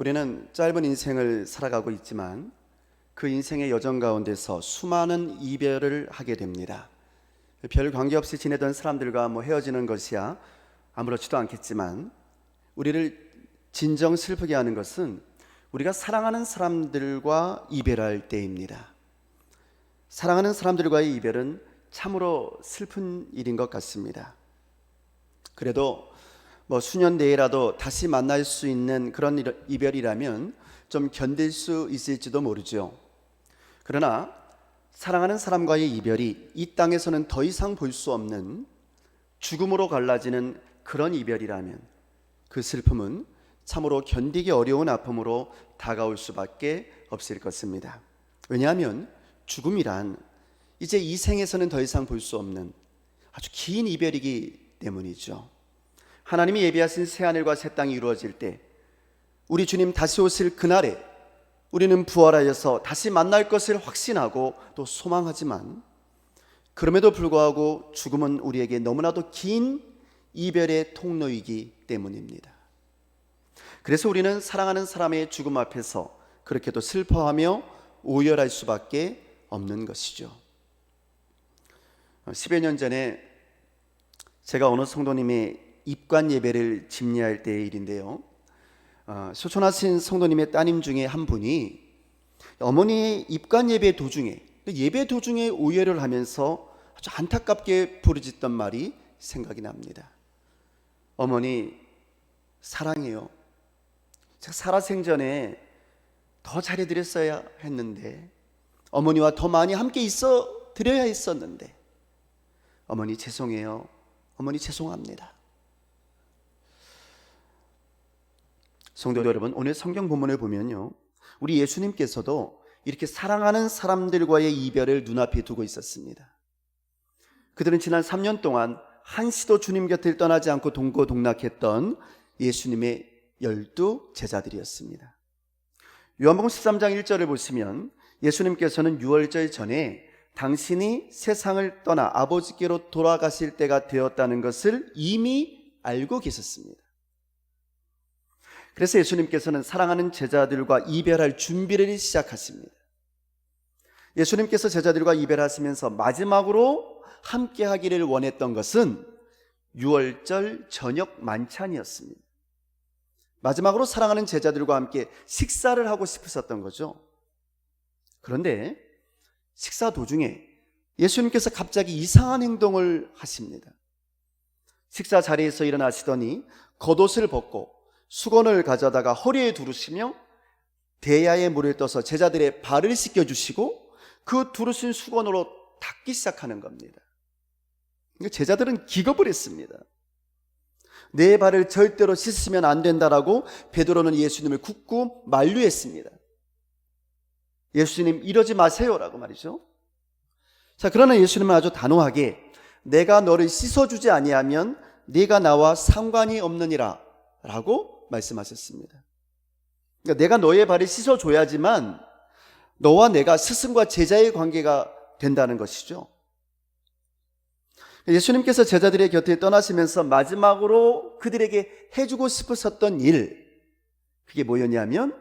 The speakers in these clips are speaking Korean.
우리는 짧은 인생을 살아가고 있지만 그 인생의 여정 가운데서 수많은 이별을 하게 됩니다. 별 관계없이 지내던 사람들과 뭐 헤어지는 것이야 아무렇지도 않겠지만 우리를 진정 슬프게 하는 것은 우리가 사랑하는 사람들과 이별할 때입니다. 사랑하는 사람들과의 이별은 참으로 슬픈 일인 것 같습니다. 그래도 뭐 수년 내에라도 다시 만날 수 있는 그런 일- 이별이라면 좀 견딜 수 있을지도 모르죠. 그러나 사랑하는 사람과의 이별이 이 땅에서는 더 이상 볼 수 없는 죽음으로 갈라지는 그런 이별이라면 그 슬픔은 참으로 견디기 어려운 아픔으로 다가올 수밖에 없을 것입니다. 왜냐하면 죽음이란 이제 이 생에서는 더 이상 볼 수 없는 아주 긴 이별이기 때문이죠. 하나님이 예비하신 새 하늘과 새 땅이 이루어질 때 우리 주님 다시 오실 그날에 우리는 부활하여서 다시 만날 것을 확신하고 또 소망하지만 그럼에도 불구하고 죽음은 우리에게 너무나도 긴 이별의 통로이기 때문입니다. 그래서 우리는 사랑하는 사람의 죽음 앞에서 그렇게도 슬퍼하며 오열할 수밖에 없는 것이죠. 10여 년 전에 제가 어느 성도님의 입관 예배를 집례할 때의 일인데요. 어, 소천하신 성도님의 따님 중에 한 분이 어머니의 입관 예배 도중에 예배 도중에 오열을 하면서 아주 안타깝게 부르짖던 말이 생각이 납니다. 어머니 사랑해요. 제가 살아생전에 더 잘해드렸어야 했는데 어머니와 더 많이 함께 있어 드려야 했었는데 어머니 죄송해요. 어머니 죄송합니다. 성도 여러분, 오늘 성경 본문을 보면요. 우리 예수님께서도 이렇게 사랑하는 사람들과의 이별을 눈앞에 두고 있었습니다. 그들은 지난 3년 동안 한시도 주님 곁을 떠나지 않고 동고동락했던 예수님의 열두 제자들이었습니다. 요한복음 13장 1절을 보시면 예수님께서는 유월절 전에 당신이 세상을 떠나 아버지께로 돌아가실 때가 되었다는 것을 이미 알고 계셨습니다. 그래서 예수님께서는 사랑하는 제자들과 이별할 준비를 시작하십니다. 예수님께서 제자들과 이별하시면서 마지막으로 함께 하기를 원했던 것은 6월절 저녁 만찬이었습니다. 마지막으로 사랑하는 제자들과 함께 식사를 하고 싶으셨던 거죠. 그런데 식사 도중에 예수님께서 갑자기 이상한 행동을 하십니다. 식사 자리에서 일어나시더니 겉옷을 벗고 수건을 가져다가 허리에 두르시며 대야에 물을 떠서 제자들의 발을 씻겨 주시고 그 두르신 수건으로 닦기 시작하는 겁니다. 그러니까 제자들은 기겁을 했습니다. 내 발을 절대로 씻으면 안 된다라고 베드로는 예수님을 굳고 만류했습니다. 예수님 이러지 마세요라고 말이죠. 자, 그러나 예수님은 아주 단호하게 내가 너를 씻어 주지 아니하면 네가 나와 상관이 없느니라라고 말씀하셨습니다. 그러니까 내가 너의 발을 씻어 줘야지만 너와 내가 스승과 제자의 관계가 된다는 것이죠. 예수님께서 제자들의 곁에 떠나시면서 마지막으로 그들에게 해주고 싶으셨던 일, 그게 뭐였냐면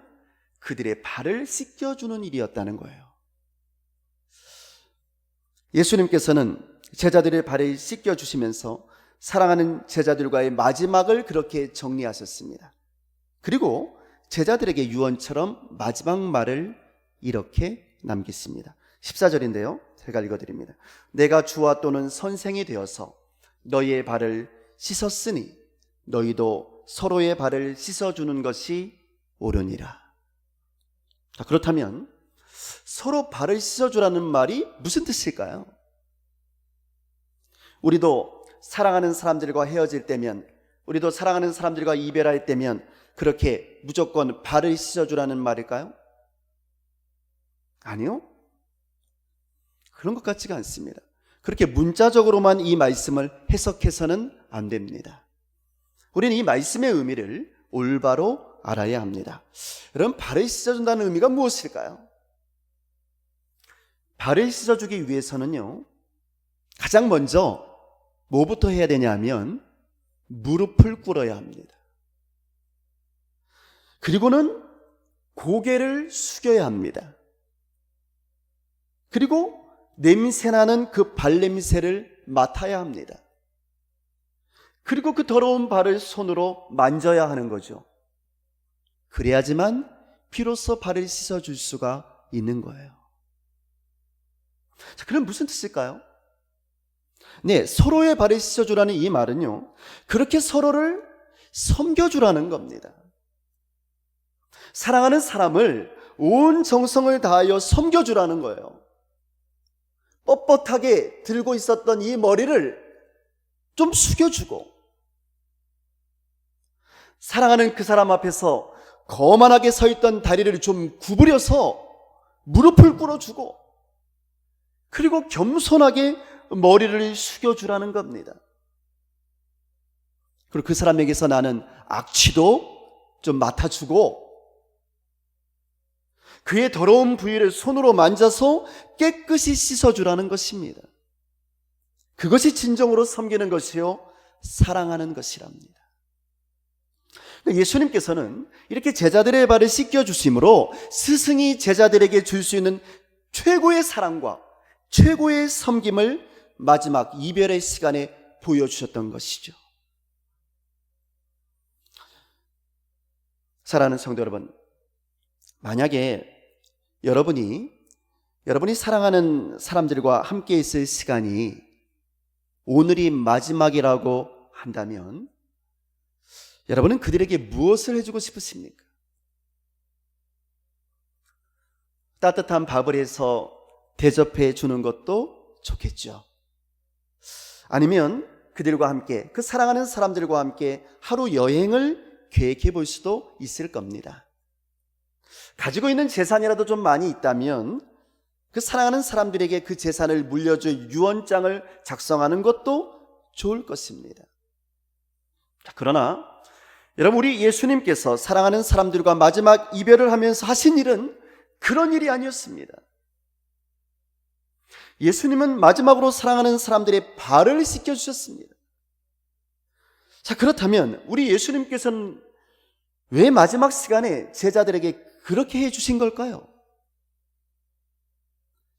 그들의 발을 씻겨주는 일이었다는 거예요. 예수님께서는 제자들의 발을 씻겨주시면서 사랑하는 제자들과의 마지막을 그렇게 정리하셨습니다. 그리고 제자들에게 유언처럼 마지막 말을 이렇게 남겼습니다. 14절인데요. 제가 읽어드립니다. 내가 주와 또는 선생이 되어서 너희의 발을 씻었으니 너희도 서로의 발을 씻어주는 것이 옳으니라. 자, 그렇다면 서로 발을 씻어주라는 말이 무슨 뜻일까요? 우리도 사랑하는 사람들과 헤어질 때면, 우리도 사랑하는 사람들과 이별할 때면 그렇게 무조건 발을 씻어주라는 말일까요? 아니요. 그런 것 같지가 않습니다. 그렇게 문자적으로만 이 말씀을 해석해서는 안 됩니다. 우리는 이 말씀의 의미를 올바로 알아야 합니다. 여러분, 발을 씻어준다는 의미가 무엇일까요? 발을 씻어주기 위해서는요, 가장 먼저 뭐부터 해야 되냐 하면 무릎을 꿇어야 합니다. 그리고는 고개를 숙여야 합니다. 그리고 냄새나는 그 발냄새를 맡아야 합니다. 그리고 그 더러운 발을 손으로 만져야 하는 거죠. 그래야지만 비로소 발을 씻어줄 수가 있는 거예요. 자, 그럼 무슨 뜻일까요? 네, 서로의 발을 씻어주라는 이 말은요, 그렇게 서로를 섬겨주라는 겁니다. 사랑하는 사람을 온 정성을 다하여 섬겨주라는 거예요. 뻣뻣하게 들고 있었던 이 머리를 좀 숙여주고, 사랑하는 그 사람 앞에서 거만하게 서 있던 다리를 좀 구부려서 무릎을 꿇어주고, 그리고 겸손하게 머리를 숙여주라는 겁니다. 그리고 그 사람에게서 나는 악취도 좀 맡아주고, 그의 더러운 부위를 손으로 만져서 깨끗이 씻어주라는 것입니다. 그것이 진정으로 섬기는 것이요, 사랑하는 것이랍니다. 그러니까 예수님께서는 이렇게 제자들의 발을 씻겨주심으로 스승이 제자들에게 줄 수 있는 최고의 사랑과 최고의 섬김을 마지막 이별의 시간에 보여주셨던 것이죠. 사랑하는 성도 여러분, 만약에 여러분이 여러분이 사랑하는 사람들과 함께 있을 시간이 오늘이 마지막이라고 한다면 여러분은 그들에게 무엇을 해주고 싶으십니까? 따뜻한 밥을 해서 대접해 주는 것도 좋겠죠. 아니면 그들과 함께, 그 사랑하는 사람들과 함께 하루 여행을 계획해 볼 수도 있을 겁니다. 가지고 있는 재산이라도 좀 많이 있다면 그 사랑하는 사람들에게 그 재산을 물려줄 유언장을 작성하는 것도 좋을 것입니다. 그러나 여러분 우리 예수님께서 사랑하는 사람들과 마지막 이별을 하면서 하신 일은 그런 일이 아니었습니다. 예수님은 마지막으로 사랑하는 사람들의 발을 씻겨 주셨습니다. 자, 그렇다면 우리 예수님께서는 왜 마지막 시간에 제자들에게 그렇게 해 주신 걸까요?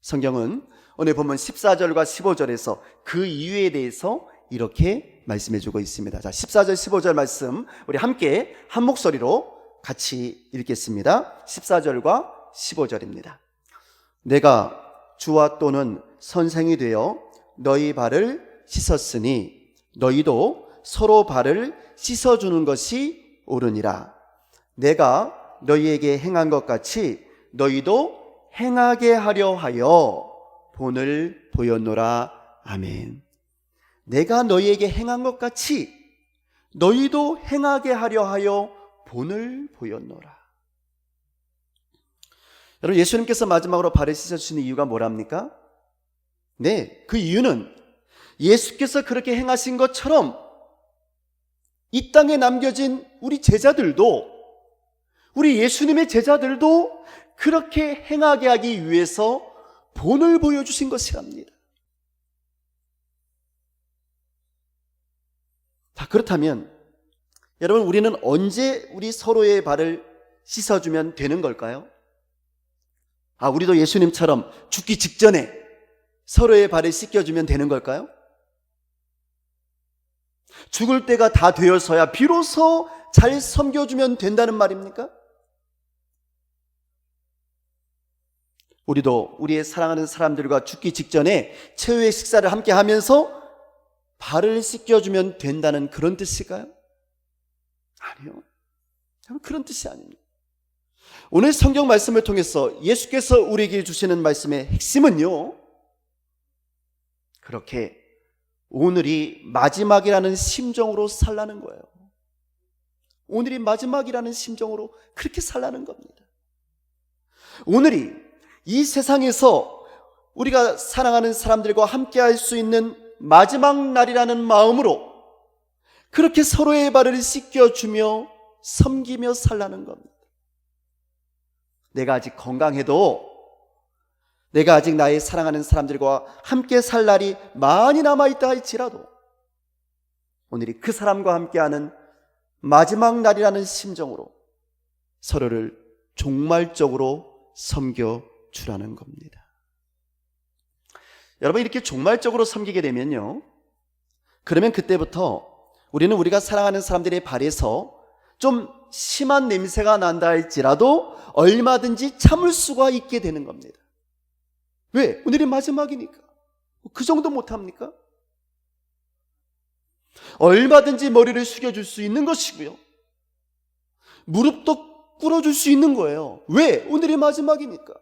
성경은 오늘 보면 14절과 15절에서 그 이유에 대해서 이렇게 말씀해 주고 있습니다. 자, 14절, 15절 말씀 우리 함께 한 목소리로 같이 읽겠습니다. 14절과 15절입니다. 내가 주와 또는 선생이 되어 너희 발을 씻었으니 너희도 서로 발을 씻어주는 것이 옳으니라. 내가 너희에게 행한 것 같이 너희도 행하게 하려 하여 본을 보였노라. 아멘. 내가 너희에게 행한 것 같이 너희도 행하게 하려 하여 본을 보였노라. 여러분, 예수님께서 마지막으로 발을 씻어주시는 이유가 뭐랍니까? 네, 그 이유는 예수께서 그렇게 행하신 것처럼 이 땅에 남겨진 우리 제자들도 우리 예수님의 제자들도 그렇게 행하게 하기 위해서 본을 보여주신 것이랍니다. 자, 그렇다면 여러분 우리는 언제 우리 서로의 발을 씻어주면 되는 걸까요? 아, 우리도 예수님처럼 죽기 직전에 서로의 발을 씻겨주면 되는 걸까요? 죽을 때가 다 되어서야 비로소 잘 섬겨주면 된다는 말입니까? 우리도 우리의 사랑하는 사람들과 죽기 직전에 최후의 식사를 함께 하면서 발을 씻겨주면 된다는 그런 뜻일까요? 아니요. 그런 뜻이 아닙니다. 오늘 성경 말씀을 통해서 예수께서 우리에게 주시는 말씀의 핵심은요, 그렇게 오늘이 마지막이라는 심정으로 살라는 거예요. 오늘이 마지막이라는 심정으로 그렇게 살라는 겁니다. 오늘이 이 세상에서 우리가 사랑하는 사람들과 함께 할 수 있는 마지막 날이라는 마음으로 그렇게 서로의 발을 씻겨주며 섬기며 살라는 겁니다. 내가 아직 건강해도 내가 아직 나의 사랑하는 사람들과 함께 살 날이 많이 남아있다 할지라도 오늘이 그 사람과 함께하는 마지막 날이라는 심정으로 서로를 종말적으로 섬겨 주라는 겁니다. 여러분 이렇게 종말적으로 섬기게 되면요. 그러면 그때부터 우리는 우리가 사랑하는 사람들의 발에서 좀 심한 냄새가 난다 할지라도 얼마든지 참을 수가 있게 되는 겁니다. 왜? 오늘이 마지막이니까. 그 정도 못합니까? 얼마든지 머리를 숙여줄 수 있는 것이고요. 무릎도 꿇어줄 수 있는 거예요. 왜? 오늘이 마지막이니까.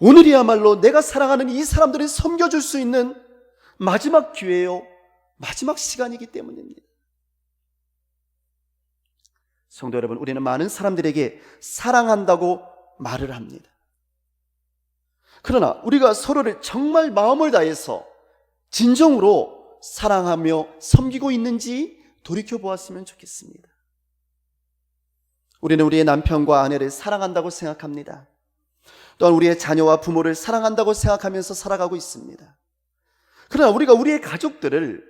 오늘이야말로 내가 사랑하는 이 사람들을 섬겨줄 수 있는 마지막 기회요. 마지막 시간이기 때문입니다. 성도 여러분, 우리는 많은 사람들에게 사랑한다고 말을 합니다. 그러나 우리가 서로를 정말 마음을 다해서 진정으로 사랑하며 섬기고 있는지 돌이켜 보았으면 좋겠습니다. 우리는 우리의 남편과 아내를 사랑한다고 생각합니다. 또한 우리의 자녀와 부모를 사랑한다고 생각하면서 살아가고 있습니다. 그러나 우리가 우리의 가족들을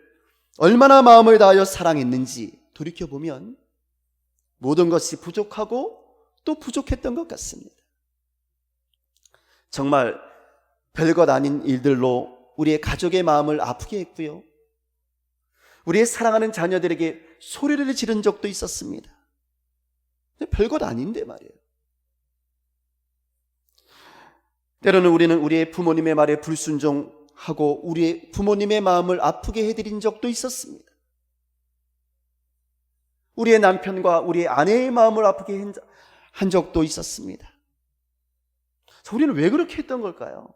얼마나 마음을 다하여 사랑했는지 돌이켜보면 모든 것이 부족하고 또 부족했던 것 같습니다. 정말 별것 아닌 일들로 우리의 가족의 마음을 아프게 했고요. 우리의 사랑하는 자녀들에게 소리를 지른 적도 있었습니다. 별것 아닌데 말이에요. 때로는 우리는 우리의 부모님의 말에 불순종하고 우리의 부모님의 마음을 아프게 해드린 적도 있었습니다. 우리의 남편과 우리의 아내의 마음을 아프게 한 적도 있었습니다. 우리는 왜 그렇게 했던 걸까요?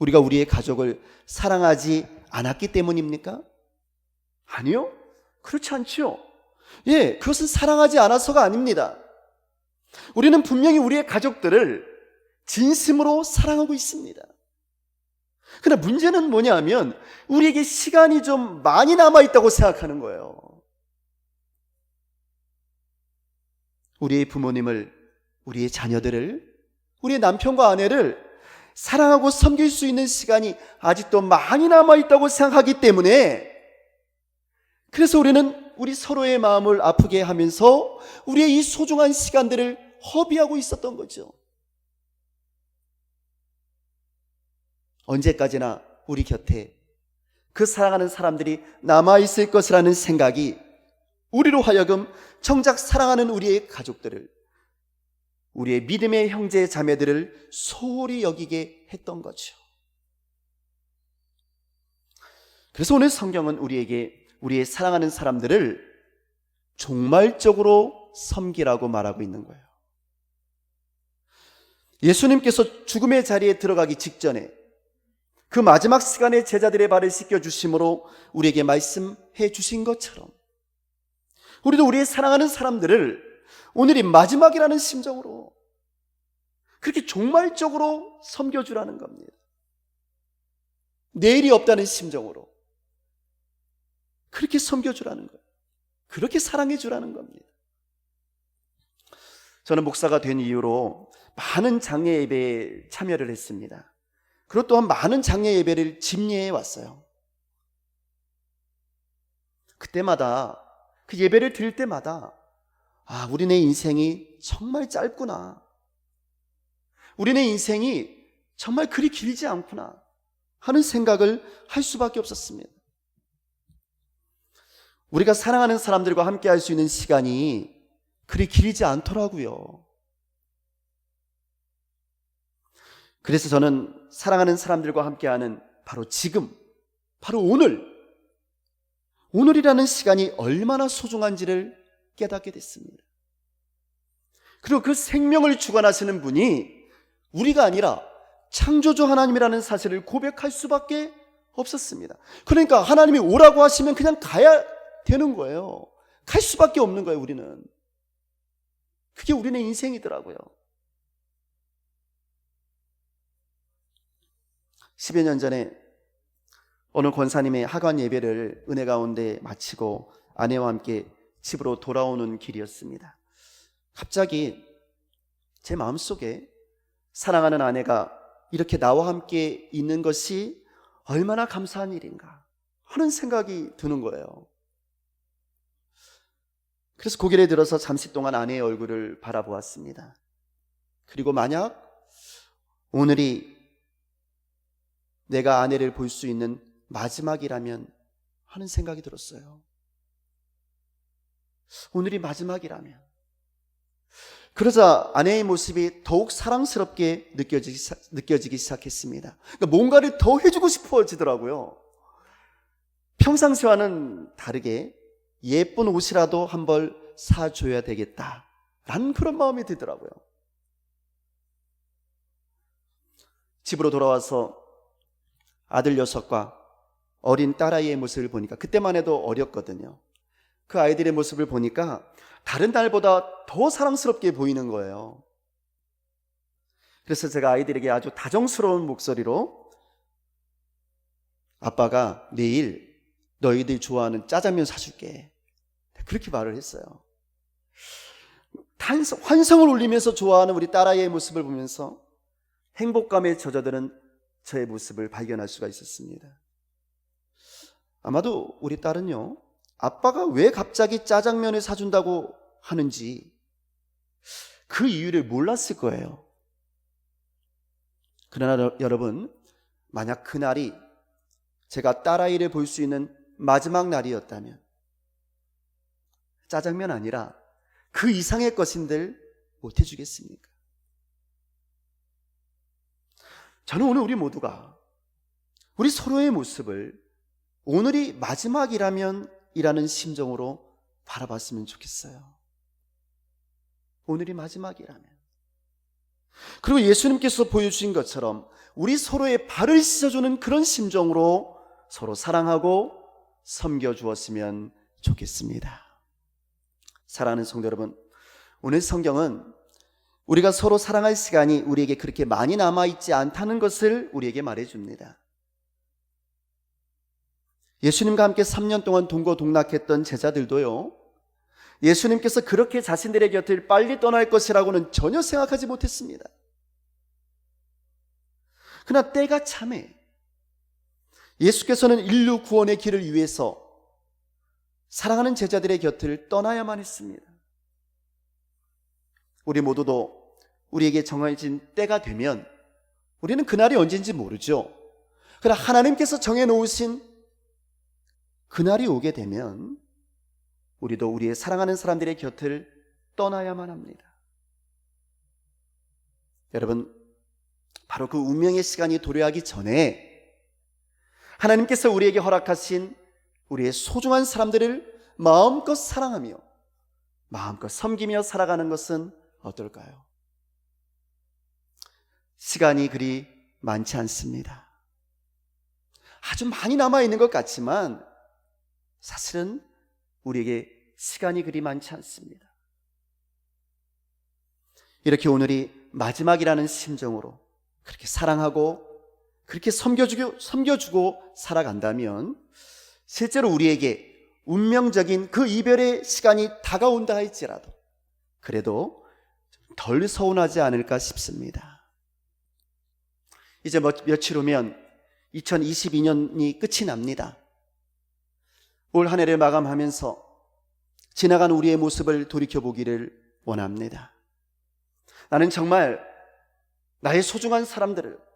우리가 우리의 가족을 사랑하지 않았기 때문입니까? 아니요. 그렇지 않지요. 예, 그것은 사랑하지 않아서가 아닙니다. 우리는 분명히 우리의 가족들을 진심으로 사랑하고 있습니다. 그러나 문제는 뭐냐면 우리에게 시간이 좀 많이 남아 있다고 생각하는 거예요. 우리의 부모님을, 우리의 자녀들을, 우리의 남편과 아내를 사랑하고 섬길 수 있는 시간이 아직도 많이 남아 있다고 생각하기 때문에 그래서 우리는 우리 서로의 마음을 아프게 하면서 우리의 이 소중한 시간들을 허비하고 있었던 거죠. 언제까지나 우리 곁에 그 사랑하는 사람들이 남아있을 것이라는 생각이 우리로 하여금 정작 사랑하는 우리의 가족들을 우리의 믿음의 형제 자매들을 소홀히 여기게 했던 거죠. 그래서 오늘 성경은 우리에게 우리의 사랑하는 사람들을 종말적으로 섬기라고 말하고 있는 거예요. 예수님께서 죽음의 자리에 들어가기 직전에 그 마지막 시간에 제자들의 발을 씻겨 주심으로 우리에게 말씀해 주신 것처럼 우리도 우리의 사랑하는 사람들을 오늘이 마지막이라는 심정으로 그렇게 종말적으로 섬겨주라는 겁니다. 내일이 없다는 심정으로 그렇게 섬겨주라는 거예요. 그렇게 사랑해주라는 겁니다. 저는 목사가 된 이후로 많은 장례 예배에 참여를 했습니다. 그리고 또한 많은 장례 예배를 집례해 왔어요. 그때마다 그 예배를 드릴 때마다 아, 우리네 인생이 정말 짧구나. 우리네 인생이 정말 그리 길지 않구나 하는 생각을 할 수밖에 없었습니다. 우리가 사랑하는 사람들과 함께 할 수 있는 시간이 그리 길지 않더라고요. 그래서 저는 사랑하는 사람들과 함께하는 바로 지금, 바로 오늘, 오늘이라는 시간이 얼마나 소중한지를 깨닫게 됐습니다. 그리고 그 생명을 주관하시는 분이 우리가 아니라 창조주 하나님이라는 사실을 고백할 수밖에 없었습니다. 그러니까 하나님이 오라고 하시면 그냥 가야 되는 거예요. 갈 수밖에 없는 거예요, 우리는. 그게 우리네 인생이더라고요. 10여 년 전에 어느 권사님의 하관 예배를 은혜 가운데 마치고 아내와 함께 집으로 돌아오는 길이었습니다. 갑자기 제 마음속에 사랑하는 아내가 이렇게 나와 함께 있는 것이 얼마나 감사한 일인가 하는 생각이 드는 거예요. 그래서 고개를 들어서 잠시 동안 아내의 얼굴을 바라보았습니다. 그리고 만약 오늘이 내가 아내를 볼 수 있는 마지막이라면 하는 생각이 들었어요. 오늘이 마지막이라면. 그러자 아내의 모습이 더욱 사랑스럽게 느껴지기, 시- 느껴지기 시작했습니다. 그러니까 뭔가를 더 해주고 싶어지더라고요. 평상시와는 다르게 예쁜 옷이라도 한 벌 사줘야 되겠다. 라는 그런 마음이 들더라고요. 집으로 돌아와서 아들 녀석과 어린 딸아이의 모습을 보니까 그때만 해도 어렸거든요. 그 아이들의 모습을 보니까 다른 날보다 더 사랑스럽게 보이는 거예요. 그래서 제가 아이들에게 아주 다정스러운 목소리로 아빠가 내일 너희들 좋아하는 짜장면 사줄게. 그렇게 말을 했어요. 탄성- 환성을 울리면서 좋아하는 우리 딸아이의 모습을 보면서 행복감에 젖어드는 저의 모습을 발견할 수가 있었습니다. 아마도 우리 딸은요, 아빠가 왜 갑자기 짜장면을 사준다고 하는지 그 이유를 몰랐을 거예요. 그러나 여- 여러분, 만약 그날이 제가 딸아이를 볼 수 있는 마지막 날이었다면 짜장면 아니라 그 이상의 것인들 못 해주겠습니까? 저는 오늘 우리 모두가 우리 서로의 모습을 오늘이 마지막이라면 이라는 심정으로 바라봤으면 좋겠어요. 오늘이 마지막이라면. 그리고 예수님께서 보여주신 것처럼 우리 서로의 발을 씻어주는 그런 심정으로 서로 사랑하고 섬겨 주었으면 좋겠습니다. 사랑하는 성도 여러분, 오늘 성경은 우리가 서로 사랑할 시간이 우리에게 그렇게 많이 남아있지 않다는 것을 우리에게 말해줍니다. 예수님과 함께 3년 동안 동거동락했던 제자들도요, 예수님께서 그렇게 자신들의 곁을 빨리 떠날 것이라고는 전혀 생각하지 못했습니다. 그러나 때가 참해 예수께서는 인류 구원의 길을 위해서 사랑하는 제자들의 곁을 떠나야만 했습니다. 우리 모두도 우리에게 정해진 때가 되면 우리는 그날이 언제인지 모르죠. 그러나 하나님께서 정해놓으신 그날이 오게 되면 우리도 우리의 사랑하는 사람들의 곁을 떠나야만 합니다. 여러분, 바로 그 운명의 시간이 도래하기 전에 하나님께서 우리에게 허락하신 우리의 소중한 사람들을 마음껏 사랑하며 마음껏 섬기며 살아가는 것은 어떨까요? 시간이 그리 많지 않습니다. 아주 많이 남아있는 것 같지만 사실은 우리에게 시간이 그리 많지 않습니다. 이렇게 오늘이 마지막이라는 심정으로 그렇게 사랑하고 그렇게 섬겨주고, 섬겨주고 살아간다면 실제로 우리에게 운명적인 그 이별의 시간이 다가온다 할지라도 그래도 덜 서운하지 않을까 싶습니다. 이제 뭐, 며칠 후면 2022년이 끝이 납니다. 올 한 해를 마감하면서 지나간 우리의 모습을 돌이켜보기를 원합니다. 나는 정말 나의 소중한 사람들을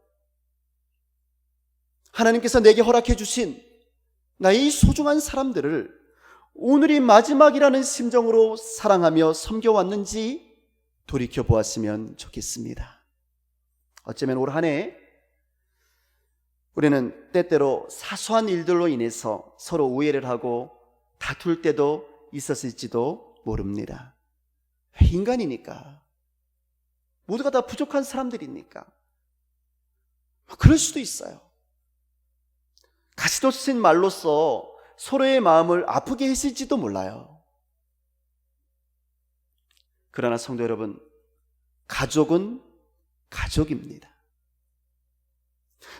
하나님께서 내게 허락해 주신 나의 이 소중한 사람들을 오늘이 마지막이라는 심정으로 사랑하며 섬겨왔는지 돌이켜 보았으면 좋겠습니다. 어쩌면 올 한 해 우리는 때때로 사소한 일들로 인해서 서로 오해를 하고 다툴 때도 있었을지도 모릅니다. 인간이니까. 모두가 다 부족한 사람들이니까. 그럴 수도 있어요. 가시도 쓴 말로써 서로의 마음을 아프게 했을지도 몰라요. 그러나 성도 여러분, 가족은 가족입니다.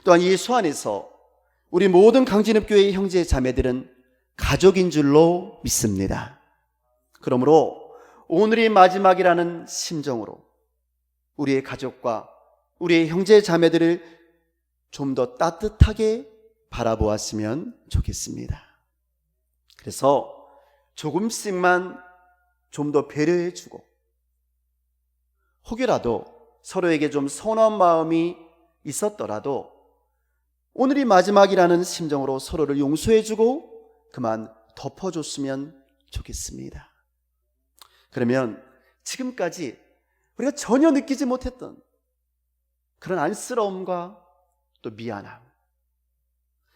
또한 예수 안에서 우리 모든 강진읍교회의 형제 자매들은 가족인 줄로 믿습니다. 그러므로 오늘이 마지막이라는 심정으로 우리의 가족과 우리의 형제 자매들을 좀 더 따뜻하게 바라보았으면 좋겠습니다. 그래서 조금씩만 좀 더 배려해 주고 혹여라도 서로에게 좀 서운한 마음이 있었더라도 오늘이 마지막이라는 심정으로 서로를 용서해 주고 그만 덮어줬으면 좋겠습니다. 그러면 지금까지 우리가 전혀 느끼지 못했던 그런 안쓰러움과 또 미안함,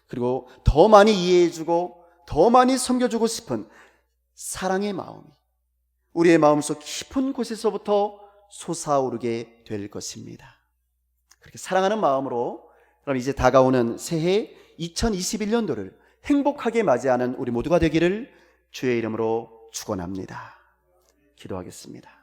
그리고 더 많이 이해해주고 더 많이 섬겨주고 싶은 사랑의 마음이 우리의 마음속 깊은 곳에서부터 솟아오르게 될 것입니다. 그렇게 사랑하는 마음으로 그럼 이제 다가오는 새해 2021년도를 행복하게 맞이하는 우리 모두가 되기를 주의 이름으로 축원합니다. 기도하겠습니다.